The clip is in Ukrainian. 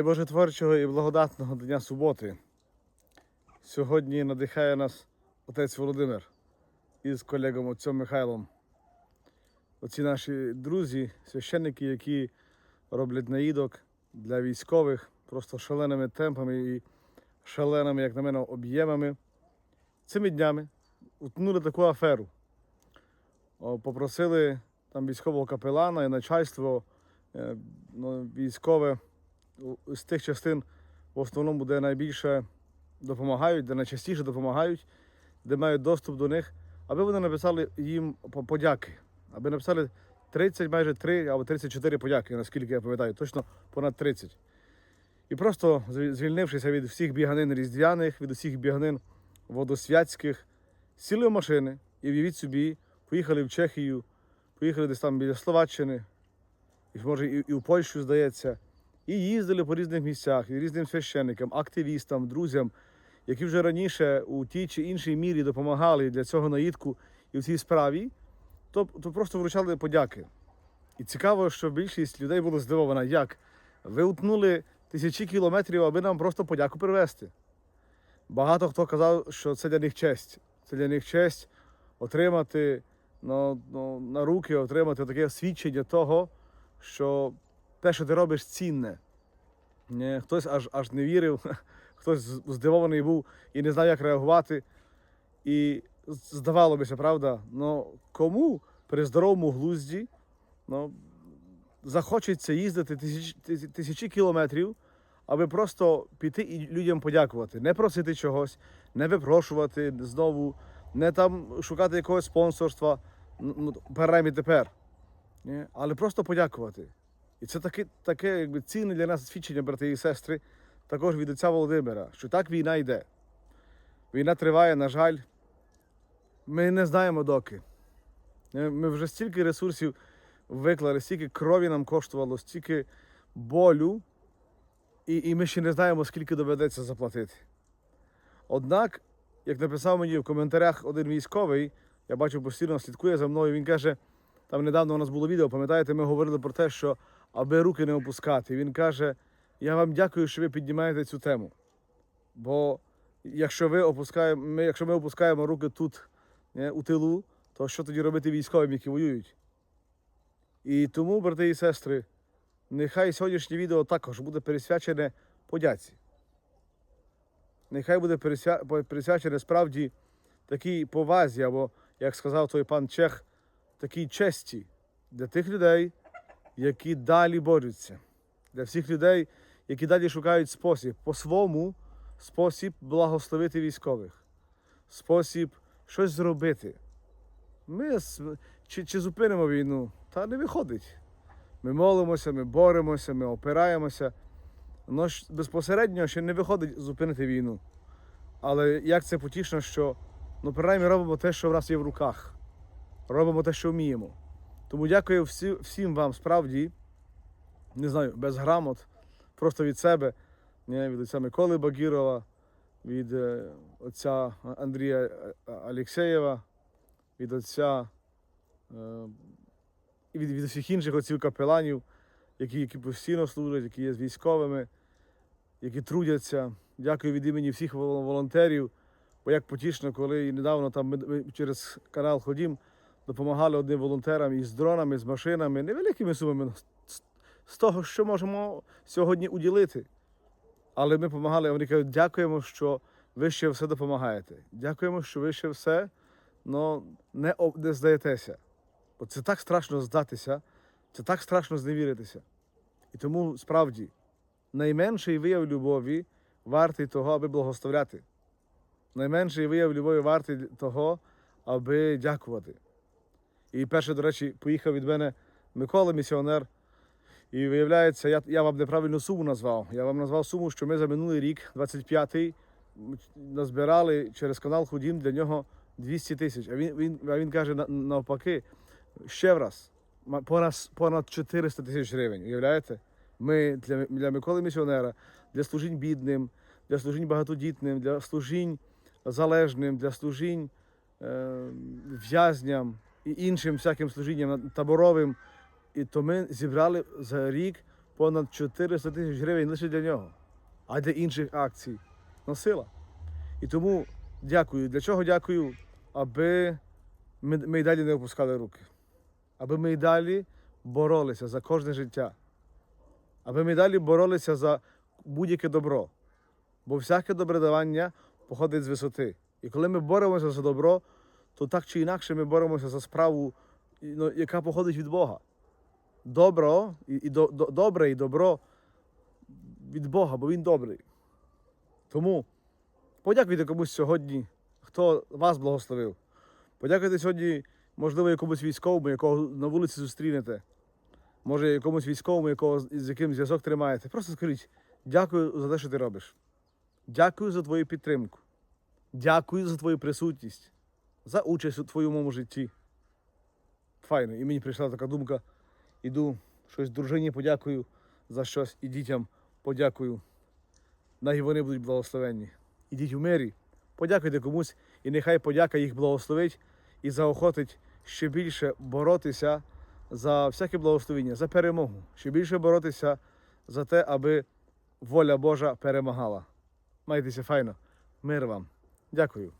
Дай Боже творчого і благодатного дня суботи. Сьогодні надихає нас отець Володимир із колегом отцем Михайлом. Оці наші друзі, священники, які роблять наїдок для військових просто шаленими темпами і шаленими, як на мене, об'ємами. Цими днями утнули таку аферу. Попросили там військового капелана і начальство е, ну, військове з тих частин в основному, де найбільше допомагають, де найчастіше допомагають, де мають доступ до них, аби вони написали їм подяки. Аби написали 30, майже 3 або 34 подяки, наскільки я пам'ятаю, точно понад 30. І просто звільнившися від всіх біганин різдвяних, від усіх біганин водосвятських, сіли в машини і в'явіть собі, поїхали в Чехію, поїхали десь там біля Словаччини, і може і, і в Польщу, здається, і їздили по різних місцях, і різним священникам, активістам, друзям, які вже раніше у тій чи іншій мірі допомагали для цього наїдку і в цій справі, то, то просто вручали подяки. І цікаво, що більшість людей було здивована, як ви утнули тисячі кілометрів, аби нам просто подяку привезти. Багато хто казав, що це для них честь. Це для них честь отримати ну, ну, на руки, отримати таке свідчення того, що те, що ти робиш, цінне. Хтось аж, аж не вірив, хтось здивований був і не знав, як реагувати. І з- здавалося, правда, ну кому при здоровому глузді ну, захочеться їздити тисяч, тисяч- тисячі кілометрів, аби просто піти і людям подякувати, не просити чогось, не випрошувати знову, не там шукати якогось спонсорства, ну, принаймні тепер. Але просто подякувати. І це таке, таке якби, цінне для нас свідчення, брати і сестри, також від отця Володимира, що так війна йде. Війна триває, на жаль. Ми не знаємо доки. Е, Ми вже стільки ресурсів виклали, стільки крові нам коштувало, стільки болю, і, і ми ще не знаємо, скільки доведеться заплатити. Однак, як написав мені в коментарях один військовий, я бачу, постійно слідкує за мною, він каже, там недавно у нас було відео, пам'ятаєте, ми говорили про те, що аби руки не опускати. Він каже: Я вам дякую, що ви піднімаєте цю тему. Бо якщо ви опускаємо, ми, якщо ми опускаємо руки тут, не, у тилу, то що тоді робити військовим, які воюють? І тому, брати і сестри, нехай сьогоднішнє відео також буде присвячене подяці. Нехай буде присвячене справді такій повазі, або, як сказав той пан Чех, такій честі для тих людей, які далі борються, для всіх людей, які далі шукають спосіб по-своєму спосіб благословити військових, спосіб щось зробити. Ми чи, чи зупинимо війну? Та не виходить. Ми молимося, ми боремося, ми опираємося. Но ж безпосередньо ще не виходить зупинити війну. Але як це потішно, що ну, принаймні робимо те, що в нас є в руках. Робимо те, що вміємо. Тому дякую всі, всім вам справді, не знаю, без грамот, просто від себе, ні, від отця Миколи Багірова, від е, отця Андрія е, Алєксєєва, від отця е, і від, від усіх інших отців капеланів, які, які постійно служать, які є з військовими, які трудяться. Дякую від імені всіх волонтерів. Бо як потішно, коли недавно там ми, через канал Ходім допомагали одним волонтерам із дронами, з машинами, невеликими сумами ну, з- того, що можемо сьогодні уділити. Але ми допомагали, вони кажуть, дякуємо, що ви ще все допомагаєте. Дякуємо, що ви ще все ну, не, не здаєтеся. Бо це так страшно здатися, це так страшно зневіритися. І тому справді найменший вияв любові вартий того, аби благословляти. Найменший вияв любові вартий того, аби дякувати. І перше, до речі, поїхав від мене Микола, місіонер. І виявляється, я, я вам неправильну суму назвав. Я вам назвав суму, що ми за минулий рік, 25-й, назбирали через канал Ходім для нього 200 тисяч. А він, він, а він каже на- навпаки, ще раз, понад, понад 400 тисяч гривень. Уявляєте? Ми для, для Миколи місіонера, для служінь бідним, для служінь багатодітним, для служінь залежним, для служінь е, в'язням і іншим всяким служінням таборовим. І то ми зібрали за рік понад 400 тисяч гривень лише для нього, а для інших акцій носила. І тому дякую. Для чого дякую? Аби ми, ми й далі не опускали руки, аби ми й далі боролися за кожне життя, аби ми й далі боролися за будь-яке добро. Бо всяке добре давання походить з висоти. І коли ми боремося за добро, то так чи інакше ми боремося за справу, ну, яка походить від Бога. Добро і, і до, до, добре і добро від Бога, бо Він добрий. Тому подякуйте комусь сьогодні, хто вас благословив. Подякуйте сьогодні, можливо, якомусь військовому, якого на вулиці зустрінете. Може, якомусь військовому, якого, з яким зв'язок тримаєте. Просто скажіть, дякую за те, що ти робиш. Дякую за твою підтримку. Дякую за твою присутність, за участь у твоєму житті. Файно. І мені прийшла така думка: іду щось дружині подякую за щось, і дітям подякую. Най вони будуть благословенні. Ідіть у мирі, подякуйте комусь, і нехай подяка їх благословить і заохотить ще більше боротися за всяке благословення, за перемогу, ще більше боротися за те, аби воля Божа перемагала. Майтеся файно. Мир вам. Дякую.